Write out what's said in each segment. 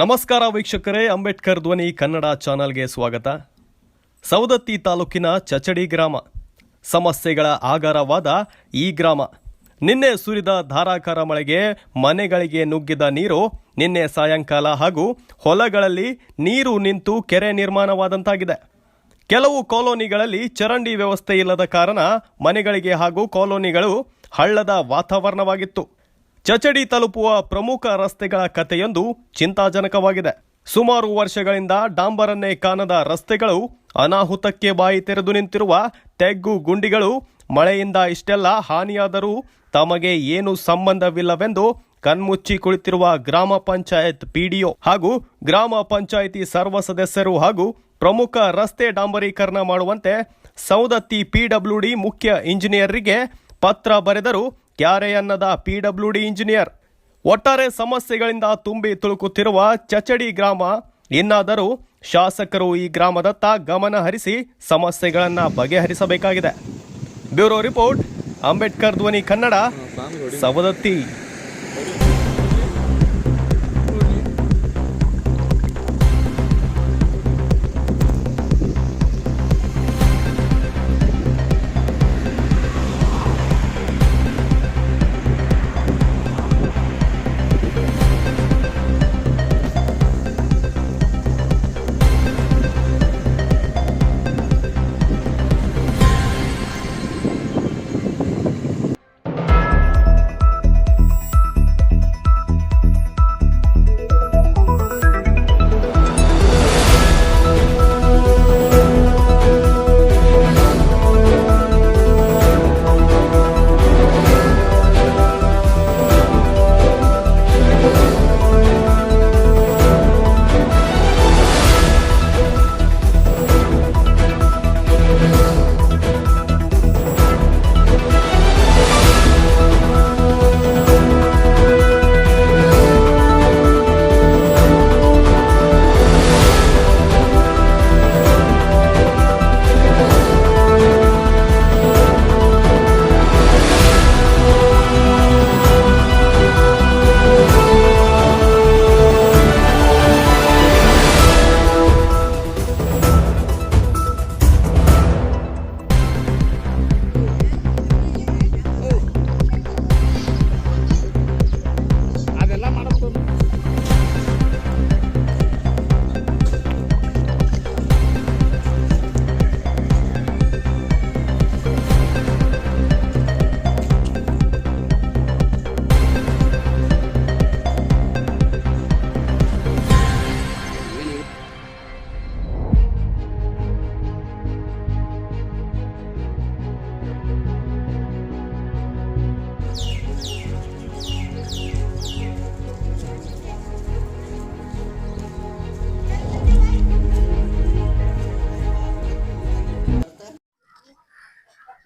ನಮಸ್ಕಾರ ವೀಕ್ಷಕರೇ, ಅಂಬೇಡ್ಕರ್ ಧ್ವನಿ ಕನ್ನಡ ಚಾನಲ್ಗೆ ಸ್ವಾಗತ. ಸವದತ್ತಿ ತಾಲೂಕಿನ ಚಚಡಿ ಗ್ರಾಮ. ಸಮಸ್ಯೆಗಳ ಆಗಾರವಾದ ಈ ಗ್ರಾಮ. ನಿನ್ನೆ ಸುರಿದ ಧಾರಾಕಾರ ಮಳೆಗೆ ಮನೆಗಳಿಗೆ ನುಗ್ಗಿದ ನೀರು ನಿನ್ನೆ ಸಾಯಂಕಾಲ ಹಾಗೂ ಹೊಲಗಳಲ್ಲಿ ನೀರು ನಿಂತು ಕೆರೆ ನಿರ್ಮಾಣವಾದಂತಾಗಿದೆ. ಕೆಲವು ಕಾಲೋನಿಗಳಲ್ಲಿ ಚರಂಡಿ ವ್ಯವಸ್ಥೆ ಇಲ್ಲದ ಕಾರಣ ಮನೆಗಳಿಗೆ ಹಾಗೂ ಕಾಲೋನಿಗಳು ಹಳ್ಳದ ವಾತಾವರಣವಾಗಿತ್ತು. ಚಚಡಿ ತಲುಪುವ ಪ್ರಮುಖ ರಸ್ತೆಗಳ ಕಥೆಯೊಂದು ಚಿಂತಾಜನಕವಾಗಿದೆ. ಸುಮಾರು ವರ್ಷಗಳಿಂದ ಡಾಂಬರನ್ನೇ ಕಾಣದ ರಸ್ತೆಗಳು ಅನಾಹುತಕ್ಕೆ ಬಾಯಿ ತೆರೆದು ನಿಂತಿರುವ ತೆಗ್ಗು ಗುಂಡಿಗಳು, ಮಳೆಯಿಂದ ಇಷ್ಟೆಲ್ಲ ಹಾನಿಯಾದರೂ ತಮಗೆ ಏನು ಸಂಬಂಧವಿಲ್ಲವೆಂದು ಕಣ್ಮುಚ್ಚಿ ಕುಳಿತಿರುವ ಗ್ರಾಮ ಪಂಚಾಯತ್ ಪಿಡಿಒ ಹಾಗೂ ಗ್ರಾಮ ಪಂಚಾಯಿತಿ ಸರ್ವ ಸದಸ್ಯರು ಹಾಗೂ ಪ್ರಮುಖ ರಸ್ತೆ ಡಾಂಬರೀಕರಣ ಮಾಡುವಂತೆ ಸೌದತ್ತಿ ಪಿಡಬ್ಲ್ಯೂಡಿ ಮುಖ್ಯ ಇಂಜಿನಿಯರ್ಗೆ ಪತ್ರ ಬರೆದರು ಕ್ಯಾರೆಯನ್ನದ ಪಿಡಬ್ಲ್ಯೂಡಿ ಇಂಜಿನಿಯರ್ ಒಟ್ಟಾರೆ ಸಮಸ್ಯೆಗಳಿಂದ ತುಂಬಿ ತುಳುಕುತ್ತಿರುವ ಚಚಡಿ ಗ್ರಾಮ ಇನ್ನಾದರೂ ಶಾಸಕರು ಈ ಗ್ರಾಮದತ್ತ ಗಮನ ಹರಿಸಿ ಸಮಸ್ಯೆಗಳನ್ನು ಬಗೆಹರಿಸಬೇಕಾಗಿದೆ. ಬ್ಯೂರೋ ರಿಪೋರ್ಟ್ ಅಂಬೇಡ್ಕರ್ ಧ್ವನಿ ಕನ್ನಡ ಸವದತ್ತಿ.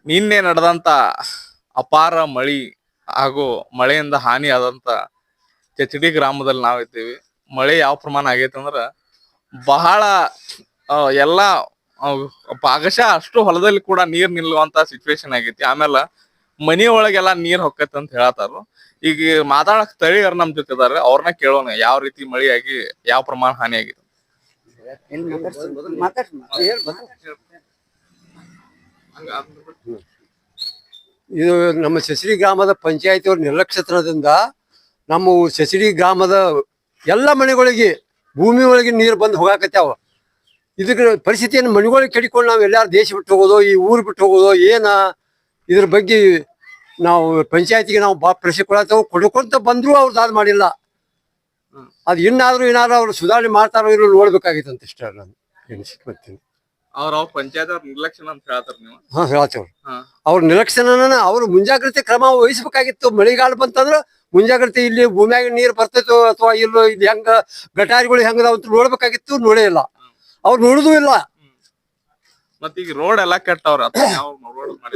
ನಿನ್ನೆ ನಡೆದಂತ ಅಪಾರ ಮಳಿ ಹಾಗೂ ಮಳೆಯಿಂದ ಹಾನಿ ಆದಂತ ಚಚಡಿ ಗ್ರಾಮದಲ್ಲಿ ನಾವಿದ್ದೀವಿ. ಮಳೆ ಯಾವ ಪ್ರಮಾಣ ಆಗೈತೆ ಅಂದ್ರ ಬಹಳ ಎಲ್ಲ ಭಾಗಶಃ ಅಷ್ಟು ಹೊಲದಲ್ಲಿ ಕೂಡ ನೀರ್ ನಿಲ್ಲುವಂತ ಸಿಚುವೇಶನ್ ಆಗೈತಿ. ಆಮೇಲೆ ಮನಿ ಒಳಗೆಲ್ಲ ನೀರ್ ಹೊಕ್ಕೈತೆ ಅಂತ ಹೇಳತ್ತಾರು. ಈಗ ಮಾತಾಡಕ್ ಸ್ಥಳೀಯರು ನಮ್ ಜೊತೆ ಇದಾರೆ. ಅವ್ರನ್ನ ಕೇಳೋಣ ಯಾವ ರೀತಿ ಮಳೆಯಾಗಿ ಆಗಿ ಯಾವ ಪ್ರಮಾಣ ಹಾನಿ ಆಗಿದೆ ಇದು ನಮ್ಮ ಸಸಿಡಿ ಗ್ರಾಮದ ಪಂಚಾಯತಿಯವ್ರ ನಿರ್ಲಕ್ಷ್ಯತನದಿಂದ ನಮ್ಮ ಸಸಿಡಿ ಗ್ರಾಮದ ಎಲ್ಲ ಮನೆಗಳಿಗೆ ಭೂಮಿ ಒಳಗೆ ನೀರು ಬಂದು ಹೋಗಾಕತ್ಯಾವ ಇದಕ್ಕೆ ಪರಿಸ್ಥಿತಿಯನ್ನು ಮನೆಗಳಿಗೆ ಕೆಡಿಕೊಂಡು ನಾವು ಎಲ್ಲಾರು ದೇಶ ಬಿಟ್ಟು ಹೋಗೋದು ಈ ಊರು ಬಿಟ್ಟು ಹೋಗೋದು ಏನ ಇದ್ರ ಬಗ್ಗೆ ನಾವು ಪಂಚಾಯತಿಗೆ ನಾವು ಬಾ ಪ್ರಶ್ನೆ ಕೊಡತ್ತೇವೆ ಕೊಡ್ಕೊಂತ ಬಂದರೂ ಅವ್ರು ದಾದ ಮಾಡಿಲ್ಲ. ಅದು ಇನ್ನಾದರೂ ಏನಾದ್ರು ಅವ್ರು ಸುಧಾರಣೆ ಮಾಡ್ತಾರೋ ಇರೋ ನೋಡ್ಬೇಕಾಗಿತ್ತು ಅಂತ ಇಷ್ಟ ನಾನು ಎಣಿಸ್ಕೊತೀನಿ. ಅವ್ರ ಅವ್ರ ಪಂಚಾಯತ್ ಅವ್ರ ನಿರ್ಲಕ್ಷ್ಯ ಅಂತ ಹೇಳ್ತಾರ ನೀವು. ಹಾ ಹೇಳತ್ತೇವ್ರು ಹಾ. ಅವ್ರ ಅವ್ರು ಮುಂಜಾಗ್ರತೆ ಕ್ರಮ ವಹಿಸ್ಬೇಕಾಗಿತ್ತು. ಮಳೆಗಾಲ ಬಂತಂದ್ರ ಮುಂಜಾಗ್ರತೆ ಇಲ್ಲಿ ಭೂಮಿಯಾಗ ನೀರ್ ಬರ್ತೈತೋ ಅಥವಾ ಇಲ್ಲೋ ಇಲ್ಲಿ ಹೆಂಗ ಗಟಾರಿಗಳು ಹೆಂಗದಾವ ಅಂತ ನೋಡ್ಬೇಕಾಗಿತ್ತು ನೋಡೇ ಇಲ್ಲ ಅವ್ರು ನೋಡುದು ಇಲ್ಲ. ಮತ್ತ ಈಗ ರೋಡ್ ಎಲ್ಲಾ ಕೆಟ್ಟವ್ರ?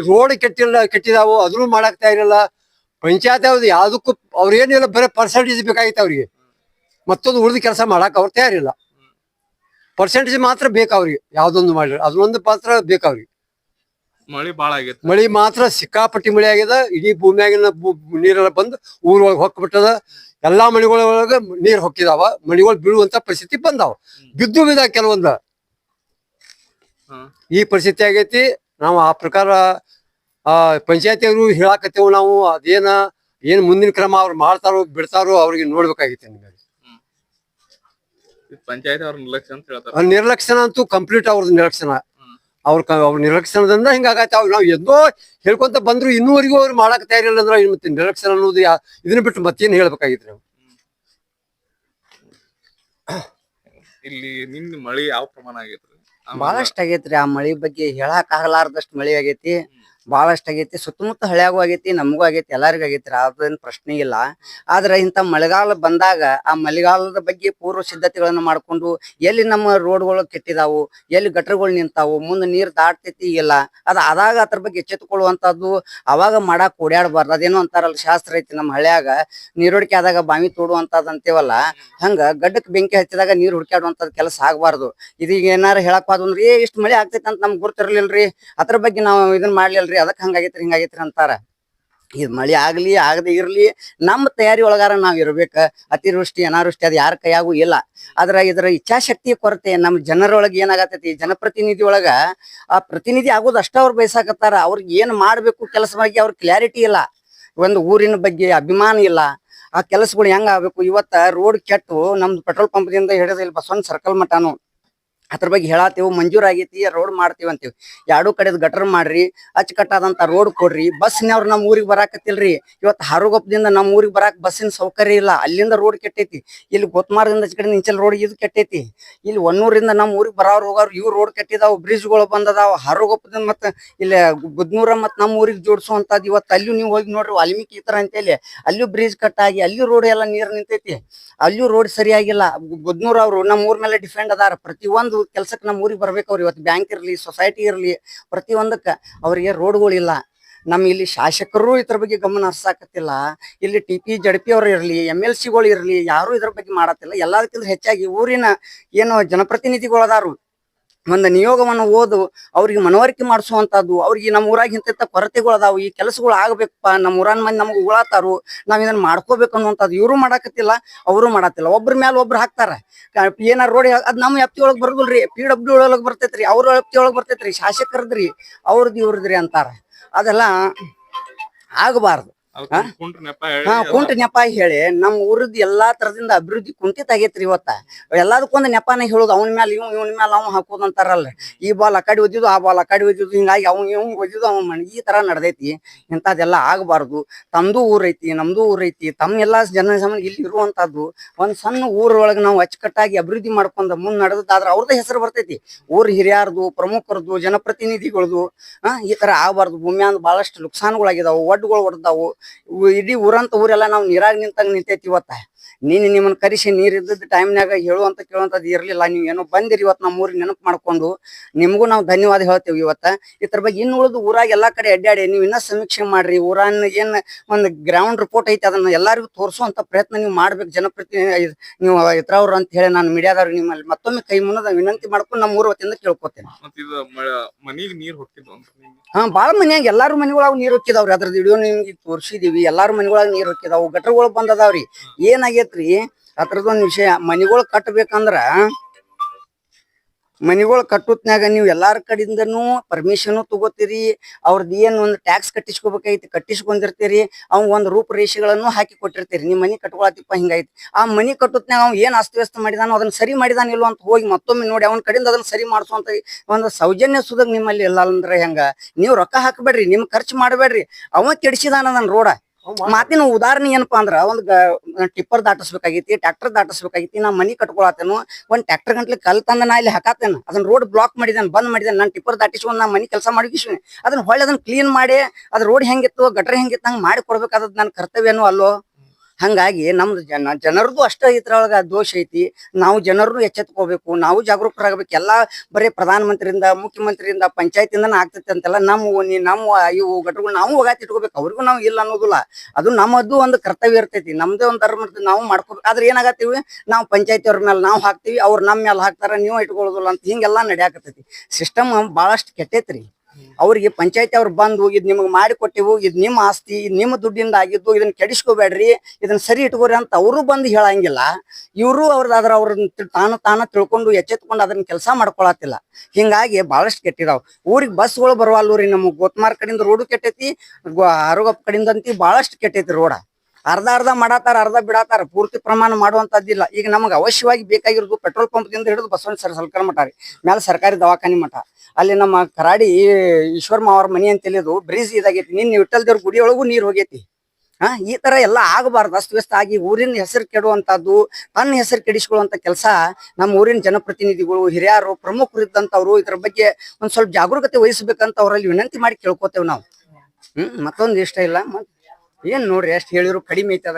ರೋಡ್ ಕೆಟ್ಟಿಲ್ಲ ಕೆಟ್ಟಿದಾವು ಅದನ್ನು ಮಾಡಾಕ್ತಾ ಇರಲಿಲ್ಲ. ಪಂಚಾಯತ್ ಅವ್ರದ್ದು ಯಾವ್ದಕ್ಕೂ ಅವ್ರ ಏನಿಲ್ಲ ಬರೀ ಪರ್ಸೆಂಟೇಜ್ ಬೇಕಾಗಿತ್ತು ಅವ್ರಿಗೆ. ಮತ್ತೊಂದು ಉಳಿದ ಕೆಲಸ ಮಾಡಕ್ ಅವ್ರು ತಯಾರಿಲ್ಲ. ಪರ್ಸೆಂಟೇಜ್ ಮಾತ್ರ ಬೇಕು ಅವ್ರಿಗೆ ಯಾವ್ದೊಂದು ಮಾಡಿದ್ರೆ ಅದೊಂದು ಪಾತ್ರ ಬೇಕು ಅವ್ರಿಗೆ ಮಳಿ ಬಾಳ ಆಗೈತಿ. ಮಳಿ ಮಾತ್ರ ಸಿಕ್ಕಾಪಟ್ಟಿ ಮಳಿ ಆಗ್ಯದ ಇಡೀ ಭೂಮಿಯಾಗಿನ ನೀರೆಲ್ಲ ಬಂದು ಊರೊಳಗೆ ಹೊಕ್ಬಿಟ್ಟದ. ಎಲ್ಲಾ ಮಣಿಗಳೊಳಗ ನೀರ್ ಹೊಕ್ಕಿದಾವ. ಮಳಿಗಳು ಬೀಳುವಂತ ಪರಿಸ್ಥಿತಿ ಬಂದಾವ. ಬಿದ್ದು ಬಿದ್ದ ಕೆಲವೊಂದ. ಈ ಪರಿಸ್ಥಿತಿ ಆಗೈತಿ. ನಾವು ಆ ಪ್ರಕಾರ ಆ ಪಂಚಾಯತಿಯವರು ಹೇಳಾಕತ್ತೇವು ನಾವು ಅದೇನ ಏನ್ ಮುಂದಿನ ಕ್ರಮ ಅವ್ರು ಮಾಡ್ತಾರೋ ಬಿಡ್ತಾರೋ ಅವ್ರಿಗೆ ನೋಡ್ಬೇಕಾಗೈತಿ ನಿಮಗೆ. ಪಂಚಾಯತ್ ಅವ್ರ ನಿರ್ಲಕ್ಷ್ಯ ಅಂತ ಹೇಳ್ತಾರ. ಆ ನಿರ್ಲಕ್ಷಣ ಅಂತೂ ಕಂಪ್ಲೀಟ್ ಅವ್ರದ್ದು ನಿರ್ಲಕ್ಷಣ ಅವ್ರ ಕ- ಅವ್ರ ನಿರ್ಲಕ್ಷಣದಿಂದ ಹಿಂಗಾಗತ್ತೆ ಅವ್ರು ನಾವು ಎದ್ದೋ ಹೇಳ್ಕೊಂತ ಬಂದ್ರು ಇನ್ನೂವರೆಗೂ ಅವ್ರು ಮಾಡಕ್ ತಯಾರಿಲ್ಲ ಅಂದ್ರೆ ಇನ್ನು ಮತ್ತೆ ನಿರ್ಲಕ್ಷಣ ಅನ್ನೋದು ಯಾ- ಇದನ್ನ ಬಿಟ್ಟು ಮತ್ತೇನ್ ಹೇಳ್ಬೇಕಾಗಿತ್ತು ನಾವು? ಇಲ್ಲಿ ನಿನ್ನ ಮಳಿ ಯಾವ ಪ್ರಮಾಣ ಆಗೈತ್ರಿ? ಬಹಳಷ್ಟು ಬಾಳಷ್ಟ ಆಗೈತ್ರಿ. ಆ ಮಳಿ ಬಗ್ಗೆ ಹೇಳಕ್ ಆಗಲಾರ್ದಷ್ಟು ಮಳಿ ಆಗೈತಿ. ಬಾಳಷ್ಟ ಆಗೈತಿ ಸುತ್ತಮುತ್ತ ಹಳ್ಯಾಗೂ ಆಗೈತಿ, ನಮಗೂ ಆಗೈತಿ, ಎಲ್ಲರಿಗೂ ಆಗೈತಿ ಅದೇನ್ ಪ್ರಶ್ನೆ ಇಲ್ಲ. ಆದ್ರೆ ಇಂಥ ಮಳೆಗಾಲ ಬಂದಾಗ ಆ ಮಳೆಗಾಲದ ಬಗ್ಗೆ ಪೂರ್ವ ಸಿದ್ಧತೆಗಳನ್ನ ಮಾಡ್ಕೊಂಡು ಎಲ್ಲಿ ನಮ್ಮ ರೋಡ್ಗಳು ಕೆಟ್ಟಿದಾವು, ಎಲ್ಲಿ ಗಟ್ರಗಳು ನಿಂತಾವು, ಮುಂದೆ ನೀರ್ ದಾಟ್ತೈತಿ ಇಲ್ಲ ಅದ ಆದಾಗ ಅದ್ರ ಬಗ್ಗೆ ಎಚ್ಚೆತ್ತುಕೊಳ್ಳುವಂಥದ್ದು ಅವಾಗ ಮಾಡಾಕ್ ಓಡಾಡಬಾರ್ದು ಅದೇನೋ ಅಂತಾರಲ್ಲ, ಶಾಸ್ತ್ರ ಐತಿ ನಮ್ಮ ಹಳ್ಯಾಗ ನೀರೊಡಿಕೆ ಆದಾಗ ಬಾವಿ ತೋಡುವಂತದ್ ಅಂತೇವಲ್ಲ ಹಂಗ ಗಡ್ಡಕ್ಕೆ ಬೆಂಕಿ ಹಚ್ಚಿದಾಗ ನೀರ್ ಹುಡ್ಕ್ಯಾಡುವಂತದ್ ಕೆಲಸ ಆಗ್ಬಾರ್ದು. ಇದೀಗ ಏನಾರ ಹೇಳಕ್ ಏ, ಇಷ್ಟ್ ಮಳೆ ಆಗ್ತೈತೆ ಅಂತ ನಮ್ಗೆ ಗುರ್ತಿರ್ಲಿಲ್ರಿ ಅದ್ರ ಬಗ್ಗೆ ನಾವು ಇದನ್ನ ಮಾಡ್ಲಿಲ್ರಿ ಅದಕ್ಕೆ ಹಂಗಾಗೈತ್ರಿ, ಹಿಂಗಾಗೈತ್ರಿ ಅಂತಾರ. ಇದು ಮಳಿ ಆಗ್ಲಿ, ಆಗದೆ ಇರಲಿ, ನಮ್ಮ ತಯಾರಿ ಒಳಗಾರ ನಾವ್ ಇರಬೇಕು. ಅತಿವೃಷ್ಟಿ, ಅನಾವೃಷ್ಟಿ ಅದ್ ಯಾರ ಕೈಯಾಗೂ ಇಲ್ಲ. ಆದ್ರ ಇದರ ಇಚ್ಛಾಶಕ್ತಿ ಕೊರತೆ ನಮ್ಮ ಜನರೊಳಗೆ ಏನಾಗತೈತಿ, ಜನಪ್ರತಿನಿಧಿ ಒಳಗ ಆ ಪ್ರತಿನಿಧಿ ಆಗೋದು ಅಷ್ಟ ಅವ್ರು ಬಯಸಾಕತ್ತಾರ. ಅವ್ರಿಗೆ ಏನ್ ಮಾಡಬೇಕು ಕೆಲಸ ಬಗ್ಗೆ ಅವ್ರ ಕ್ಲಾರಿಟಿ ಇಲ್ಲ. ಒಂದು ಊರಿನ ಬಗ್ಗೆ ಅಭಿಮಾನ ಇಲ್ಲ. ಆ ಕೆಲಸಗಳು ಹೆಂಗ ಆಗ್ಬೇಕು? ಇವತ್ತ ರೋಡ್ ಕೆಟ್ಟು ನಮ್ದು ಪೆಟ್ರೋಲ್ ಪಂಪ್ದಿಂದ ಹಿಡಿದ ಇಲ್ಲಿ ಬಸವನ್ ಸರ್ಕಲ್ ಮಟಾನು ಅದ್ರ ಬಗ್ಗೆ ಹೇಳತ್ತೀವಿ ಮಂಜೂರಾಗೈತಿ ರೋಡ್ ಮಾಡ್ತೀವಿ ಅಂತೀವಿ. ಎರಡು ಕಡೆದ್ ಗಟರ್ ಮಾಡ್ರಿ, ಅಚ್ಚುಕಟ್ಟಾದಂತ ರೋಡ್ ಕೊಡ್ರಿ. ಬಸ್ನವ್ರು ನಮ್ಮ ಊರಿಗೆ ಬರಾಕತ್ತಿಲ್ರಿ. ಇವತ್ತು ಹಾರುಗೊಪ್ಪದಿಂದ ನಮ್ಮ ಊರಿಗೆ ಬರಾಕ್ ಬಸ್ಸಿನ ಸೌಕರ್ಯ ಇಲ್ಲ. ಅಲ್ಲಿಂದ ರೋಡ್ ಕೆಟ್ಟೈತಿ. ಇಲ್ಲಿ ಗೊತ್ತಮಾರದಿಂದ ಕಡೆ ನಿಂಚಲ್ ರೋಡ್ ಇದು ಕೆಟ್ಟೈತಿ. ಇಲ್ಲಿ ಒನ್ನೂರಿಂದ ನಮ್ಮ ಊರಿಗೆ ಬರೋರು ಹೋಗೋರು ಇವ್ ರೋಡ್ ಕೆಟ್ಟಿದಾವ್ ಬ್ರಿಡ್ಜ್ಗಳು ಬಂದದಾವ. ಹಾರುಗೊಪ್ಪದಿಂದ ಮತ್ತೆ ಇಲ್ಲಿ ಬುದ್ನೂರ ಮತ್ ನಮ್ಮ ಊರಿಗೆ ಜೋಡಿಸುವಂತದ್ ಇವತ್ತು ಅಲ್ಲೂ ನೀವು ಹೋಗಿ ನೋಡ್ರಿ, ವಾಲ್ಮೀಕಿ ಈ ತರ ಅಂತೇಳಿ. ಅಲ್ಲೂ ಬ್ರಿಡ್ಜ್ ಕಟ್ಟಾಗಿ ಅಲ್ಲಿ ರೋಡ್ ಎಲ್ಲ ನೀರ್ ನಿಂತೈತಿ. ಅಲ್ಲೂ ರೋಡ್ ಸರಿಯಾಗಿಲ್ಲ. ಬುದ್ನೂರ್ ಅವರು ನಮ್ಮ ಊರ್ ಮೇಲೆ ಡಿಫೆಂಡ್ ಅದಾರ. ಪ್ರತಿ ಒಂದು ಕೆಲ್ಸಕ್ಕೆ ನಮ್ಮ ಊರಿಗೆ ಬರ್ಬೇಕು ಅವ್ರು ಇವತ್ತು ಬ್ಯಾಂಕ್ ಇರಲಿ, ಸೊಸೈಟಿ ಇರಲಿ ಪ್ರತಿ ಒಂದಕ್ಕ ಅವರಿಗೆ ರೋಡ್ಗಳಿಲ್ಲ. ನಮ್ಮ ಇಲ್ಲಿ ಶಾಸಕರು ಇದ್ರ ಬಗ್ಗೆ ಗಮನ ಹರ್ಸಾಕತ್ತಿಲ್ಲ. ಇಲ್ಲಿ ಟಿ ಪಿ ಜಡ್ಪಿ ಅವ್ರು ಇರಲಿ, ಎಂ ಎಲ್ ಸಿಗಳು ಇರಲಿ, ಯಾರು ಇದ್ರ ಬಗ್ಗೆ ಮಾಡತ್ತಿಲ್ಲ. ಎಲ್ಲದಕ್ಕಿಂತ ಹೆಚ್ಚಾಗಿ ಊರಿನ ಏನು ಜನಪ್ರತಿನಿಧಿಗಳು ಅದಾರು. ಒಂದು ನಿಯೋಗವನ್ನು ಓದು, ಅವ್ರಿಗೆ ಮನವರಿಕೆ ಮಾಡಿಸುವಂತದ್ದು ಅವ್ರಿಗೆ ನಮ್ಮ ಊರಾಗ ಇಂತ ಕೊರತೆಗಳು ಅದಾವು ಈ ಕೆಲಸಗಳು ಆಗ್ಬೇಕಪ್ಪ, ನಮ್ಮ ಊರನ್ ಮಂದಿ ನಮ್ಗೆ ಉಳಾತಾರು, ನಾವು ಇದನ್ನ ಮಾಡ್ಕೋಬೇಕು ಅನ್ನುವಂಥದ್ದು ಇವರು ಮಾಡಕತ್ತಿಲ್ಲ, ಅವರು ಮಾಡತ್ತಿಲ್ಲ. ಒಬ್ರ ಮೇಲೆ ಒಬ್ರು ಹಾಕ್ತಾರೆ. ಏನಾರು ರೋಡಿ ಅದು ನಮ್ಮ ವ್ಯಾಪ್ತಿ ಒಳಗೆ ಬರುದಿಲ್ರಿ ಪಿ ಡಬ್ಲ್ಯೂ ಒಳಗೆ ಬರ್ತೈತ್ರಿ, ಅವ್ರ ವ್ಯಾಪ್ತಿ ಒಳಗೆ ಬರ್ತೈತ್ರಿ, ಶಾಸಕರದ್ರಿ ಅವ್ರದ್ದು ಇವ್ರದ್ರಿ ಅಂತಾರೆ. ಅದೆಲ್ಲ ಆಗಬಾರ್ದು. ಹಾ? ಕುಂಟ ನೆಪ ಹೇಳಿ ನಮ್ಮ ಊರದ್ ಎಲ್ಲಾ ತರದಿಂದ ಅಭಿವೃದ್ಧಿ ಕುಂಠಿತ ಆಗೈತ್ರಿ ಇವತ್ತ. ಎಲ್ಲದಕ್ಕೊಂದ್ ನೆಪಾನ ಹೇಳೋದು. ಅವನ ಮ್ಯಾಲ ಇವ್ ಇವನ ಮ್ಯಾಲ ಅವ್ ಹಾಕೋದು ಅಂತಾರಲ್ಲ. ಈ ಬಾಲ್ ಅಕಾಡಿ ಕಡೆ ಒದ್ದಿದ್ದು ಆ ಬಾಲ್ ಅಕಾಡಿ ಕಡೆ ಒದ್ದಿದ್ದು ಹಿಂಗಾಗಿ ಅವ್ನ್ ಇವ್ ಒದ್ದಿದ್ದು ಅವ್ ಮನೆ ಈ ತರ ನಡ್ದೈತಿ. ಇಂಥದ್ದೆಲ್ಲ ಆಗಬಾರ್ದು. ತಮ್ದು ಊರ್ ಐತಿ ನಮ್ದು ಊರ್ ಐತಿ. ತಮ್ಮ ಎಲ್ಲಾ ಜನ ಸಾಮಾನ್ಯ ಇಲ್ಲಿ ಇರುವಂತದ್ದು ಒಂದ್ ಸಣ್ಣ ಊರೊಳಗೆ ನಾವು ಅಚ್ಚುಕಟ್ಟಾಗಿ ಅಭಿವೃದ್ಧಿ ಮಾಡ್ಕೊಂಡ ಮುಂದ್ ನಡೆದಾದ್ರೆ ಅವ್ರದ ಹೆಸರು ಬರ್ತೈತಿ. ಊರ್ ಹಿರಿಯಾರ್ದು ಪ್ರಮುಖರದು ಜನಪ್ರತಿನಿಧಿಗಳದು ಆ ಈ ತರ ಆಗಬಾರ್ದು. ಭೂಮಿಯಂದ ಬಹಳಷ್ಟು ನುಕ್ಸಾನ್ಗಳಾಗಿದಾವು ಒಡ್ಡುಗಳು ಹೊಡೆದಾವು. ಇಡೀ ಊರಂತ ಊರೆಲ್ಲ ನಾವು ನೀರಾಗ ನಿಂತಂಗ ನಿಂತೈತಿ ಇವತ್ತ. ನೀನ್ ನಿಮ್ಮನ್ನ ಕರೆಸಿ ನೀರಿದ್ದ ಟೈಮ್ನಾಗ ಹೇಳುವಂತ ಕೇಳುವಂಥದ್ದು ಇರಲಿಲ್ಲ. ನೀವು ಏನೋ ಬಂದಿರಿ ಇವತ್ತು ನಮ್ಮ ಊರಿಗೆ ನೆನಪು ಮಾಡ್ಕೊಂಡು ನಿಮಗೂ ನಾವು ಧನ್ಯವಾದ ಹೇಳ್ತೇವೆ ಇವತ್ತ. ಇದ್ರ ಬಗ್ಗೆ ಇನ್ನು ಉಳಿದು ಊರಾಗ ಎಲ್ಲಾ ಕಡೆ ಅಡ್ಡಾಡಿ ನೀವು ಇನ್ನ ಸಮೀಕ್ಷೆ ಮಾಡ್ರಿ. ಊರನ್ನ ಏನ್ ಒಂದು ಗ್ರೌಂಡ್ ರಿಪೋರ್ಟ್ ಐತಿ ಅದನ್ನ ಎಲ್ಲರಿಗೂ ತೋರಿಸುವಂತ ಪ್ರಯತ್ನ ನೀವು ಮಾಡ್ಬೇಕು. ಜನಪ್ರತಿನಿಧಿ ನೀವು ಇದ್ರವ್ರು ಅಂತ ಹೇಳಿ ನಾನು ಮೀಡಿಯಾದವ್ರು ನಿಮ್ಮಲ್ಲಿ ಮತ್ತೊಮ್ಮೆ ಕೈ ಮುನ್ನದ ವಿನಂತಿ ಮಾಡ್ಕೊಂಡು ನಮ್ಮ ಊರ ವತಿಯಿಂದ ಕೇಳ್ಕೊತೇನೆ. ಮನಿಗ್ ನೀರ್ ಹಾ ಬಾಳ ಮನ್ಯಾಗ ಎಲ್ಲಾರು ಮನೆಗಳಾಗ ನೀರ್ ಹೊಕ್ಕಿದಾವ್ರಿ. ಅದ್ರದ್ದು ವಿಡಿಯೋ ನಿಮ್ಗೆ ತೋರಿಸಿದೀವಿ. ಎಲ್ಲಾರು ಮನೆಗಳಾಗ ನೀರ್ ಹೊಕ್ಕಿದಾವು. ಗಟ್ರಗಳು ಬಂದದಾವ್ರಿ. ಏನಾಗೈತ್ರಿ ಅದ್ರದೊಂದ್ ವಿಷಯ. ಮನಿಗಳು ಕಟ್ಟಬೇಕಂದ್ರ ಮನಿಗಳು ಕಟ್ಟುತ್ನಾಗ ನೀವು ಎಲ್ಲಾರ ಕಡಿಂದನು ಪರ್ಮಿಷನ್ ತಗೋತೀರಿ. ಅವ್ರದ್ದು ಏನ್ ಒಂದ್ ಟ್ಯಾಕ್ಸ್ ಕಟ್ಟಿಸ್ಕೋಬೇಕೈತಿ ಕಟ್ಟಿಸ್ಕೊಂಡಿರ್ತೀರಿ. ಅವ್ನ ಒಂದ್ ರೂಪರೇಷೆಗಳನ್ನು ಹಾಕಿ ಕೊಟ್ಟಿರ್ತೀರಿ. ನಿಮ್ ಮನಿ ಕಟ್ಕೊಳತಿಪ್ಪ ಹಿಂಗೈತಿ ಆ ಮನಿ ಕಟ್ಟುತ್ನಾಗ ಅವ್ನು ಏನ್ ಅಸ್ತವ್ಯಸ್ತ ಮಾಡಿದಾನೋ ಅದನ್ನ ಸರಿ ಮಾಡಿದಾನ ಇಲ್ಲೋ ಅಂತ ಹೋಗಿ ಮತ್ತೊಮ್ಮೆ ನೋಡಿ ಅವ್ನ ಕಡೆಯಿಂದ ಅದನ್ನ ಸರಿ ಮಾಡಿಸುವಂತ ಒಂದು ಸೌಜನ್ಯ ಸುದಾಗ ನಿಮ್ಮಲ್ಲಿ ಇಲ್ಲ ಅಂದ್ರೆ ಹೆಂಗ? ನೀವು ರೊಕ್ಕ ಹಾಕಬೇಡ್ರಿ, ನಿಮ್ ಖರ್ಚು ಮಾಡಬೇಡ್ರಿ. ಅವ ಕೆಡಿಸಿದಾನ ಅದನ್ನ ರೋಡ. ಮಾತಿನ ಉದಾಹರಣೆ ಏನಪ್ಪಾ ಅಂದ್ರ ಒಂದ್ ಟಿಪ್ಪರ್ ದಾಟಿಸ್ಬೇಕಾಗೈತಿ ಟ್ರಾಕ್ಟರ್ ದಾಟಿಸ್ಬೇಕಾಗೈತಿ, ನಾ ಮನಿ ಕಟ್ಕೊಳತೇನು ಒಂದ್ ಟ್ರಾಕ್ಟರ್ ಗಂಟ್ಲೆ ಕಲ್ ತಂದ ನಾ ಇಲ್ಲಿ ಹಾಕಾತೇನ ಅದನ್ನ ರೋಡ್ ಬ್ಲಾಕ್ ಮಾಡಿದಾನ, ಬಂದ್ ಮಾಡಿದಾನ, ನಾನು ಟಿಪ್ಪರ್ ದಾಟಿಸ್ಕೊಂಡ್ ನಾ ಮನಿ ಕೆಲಸ ಮಾಡಿಗಿಸ್ವಿ ಅದನ್ನ ಹೊಳ್ಳಿ ಅದನ್ನ ಕ್ಲೀನ್ ಮಾಡಿ, ಅದ್ ರೋಡ್ ಹೆಂಗಿತ್ತು ಗಟ್ರ ಹೆಂಗಿತ್ತು, ಹಂಗ್ ಮಾಡಿ ಕೊಡ್ಬೇಕಾದ್ ನನ್ನ ಕರ್ತವ್ಯನು ಅಲ್ಲೋ? ಹಂಗಾಗಿ ನಮ್ದು ಜನ ಜನರದು ಅಷ್ಟ ಇದ್ರೊಳಗ ದೋಷ ಐತಿ. ನಾವು ಜನರನ್ನು ಎಚ್ಚೆತ್ಕೋಬೇಕು, ನಾವು ಜಾಗರೂಕರಾಗಬೇಕು. ಎಲ್ಲಾ ಬರೀ ಪ್ರಧಾನ ಮಂತ್ರಿಯಿಂದ ಮುಖ್ಯಮಂತ್ರಿಯಿಂದ ಪಂಚಾಯತಿಂದನ ಆಗ್ತೈತೆ ಅಂತೆಲ್ಲ ನಮ್ಮ ನಮ್ಮ ಇವು ಘಟಗಳು ನಾವು ಹೋಗಾತಿ ಇಟ್ಕೋಬೇಕು. ಅವ್ರಿಗೂ ನಾವು ಇಲ್ಲ ಅನ್ನೋದಿಲ್ಲ. ಅದು ನಮ್ಮದು ಒಂದು ಕರ್ತವ್ಯ ಇರ್ತೈತಿ. ನಮ್ದೇ ಒಂದು ಧರ್ಮ ನಾವು ಮಾಡ್ಕೋಬೇಕು. ಆದ್ರೆ ಏನಾಗತ್ತೀವಿ? ನಾವು ಪಂಚಾಯತಿ ಅವ್ರ ಮೇಲೆ ನಾವು ಹಾಕ್ತಿವಿ. ಅವ್ರು ನಮ್ಮ ಮೇಲೆ ಹಾಕ್ತಾರ, ನೀವು ಇಟ್ಕೊಳ್ಳೋದಿಲ್ಲ ಅಂತ ಹಿಂಗೆಲ್ಲ ನಡೆಯಾಕತ್ತೈತಿ. ಸಿಸ್ಟಮ್ ಬಹಳಷ್ಟು ಕೆಟ್ಟೈತ್ರಿ. ಅವ್ರಿಗೆ ಪಂಚಾಯತಿ ಅವ್ರು ಬಂದು ಇದು ನಿಮಗೆ ಮಾಡಿ ಕೊಟ್ಟಿವು, ಇದ್ ನಿಮ್ಮ ಆಸ್ತಿ ನಿಮ್ಮ ದುಡ್ಡಿಂದ ಆಗಿದ್ದು ಇದನ್ನ ಕೆಡಿಸ್ಕೋಬೇಡ್ರಿ ಇದನ್ನ ಸರಿ ಇಟ್ಕೋರಿ ಅಂತ ಅವರು ಬಂದು ಹೇಳಂಗಿಲ್ಲ. ಇವರು ಅವ್ರದಾದ್ರ ಅವ್ರನ್ನ ಅವ್ರ ತಾನು, ತಾನ ತಿಳ್ಕೊಂಡು ಎಚ್ಚೆತ್ಕೊಂಡು ಅದನ್ನ ಕೆಲಸ ಮಾಡ್ಕೊಳತ್ತಿಲ್ಲ. ಹಿಂಗಾಗಿ ಬಹಳಷ್ಟು ಕೆಟ್ಟಿದಾವ್. ಊರಿಗೆ ಬಸ್ಗಳು ಗಳು ರೀ ನಮ್ಮ ಗೋತ್ಮಾರ್ ಕಡೆಯಿಂದ ರೋಡು ಕೆಟ್ಟೈತಿ ಆರೋಗ್ಯ ಕಡೆಯಿಂದ ಅಂತಿ ಬಹಳಷ್ಟು ಕೆಟ್ಟೈತಿ ರೋಡ. ಅರ್ಧ ಅರ್ಧ ಮಾಡತ್ತಾರ, ಅರ್ಧ ಬಿಡತಾರ ಪೂರ್ತಿ ಪ್ರಮಾಣ ಮಾಡುವಂತದ್ದಿಲ್ಲ. ಈಗ ನಮ್ಗೆ ಅವಶ್ಯವಾಗಿ ಬೇಕಾಗಿರೋದು ಪೆಟ್ರೋಲ್ ಪಂಪ್ದಿಂದ ಹಿಡಿದು ಬಸವಣ್ಣ ಸರ್ ಸಲ್ಕರ್ ಮಠ ರೀ. ಮೇಲೆ ಸರ್ಕಾರಿ ದವಾಖಾನೆ ಮಠ. ಅಲ್ಲಿ ನಮ್ಮ ಕರಾಡಿ ಈಶ್ವರ್ಮ ಅವ್ರ ಮನಿ ಅಂತ ತಿಳಿದು ಬ್ರಿಜ್ ಇದಾಗೈತಿ. ನಿನ್ನ ವಿಠಲ್ ದೇವ್ರ ಗುಡಿ ಒಳಗೂ ನೀರು ಹೋಗೈತಿ. ಹಾ, ಈ ತರ ಎಲ್ಲ ಆಗಬಾರ್ದು. ಅಸ್ತವ್ಯಸ್ತ ಆಗಿ ಊರಿನ ಹೆಸರು ಕೆಡುವಂತದ್ದು, ತನ್ನ ಹೆಸರು ಕೆಡಿಸ್ಕೊಳ್ಳುವಂತ ಕೆಲಸ ನಮ್ಮ ಊರಿನ ಜನಪ್ರತಿನಿಧಿಗಳು, ಹಿರಿಯರು ಪ್ರಮುಖರು ಇದ್ದಂತವ್ರು ಇದ್ರ ಬಗ್ಗೆ ಒಂದ್ ಸ್ವಲ್ಪ ಜಾಗರೂಕತೆ ವಹಿಸ್ಬೇಕಂತ ಅವರಲ್ಲಿ ವಿನಂತಿ ಮಾಡಿ ಕೇಳ್ಕೊತೇವ್ ನಾವು. ಹ್ಮ್, ಮತ್ತೊಂದು ಇಷ್ಟ ಇಲ್ಲ. ಏನ್ ನೋಡ್ರಿ ಎಷ್ಟ್ ಹೇಳಿದ್ರು ಕಡಿಮೆ ಐತಿ ಅದ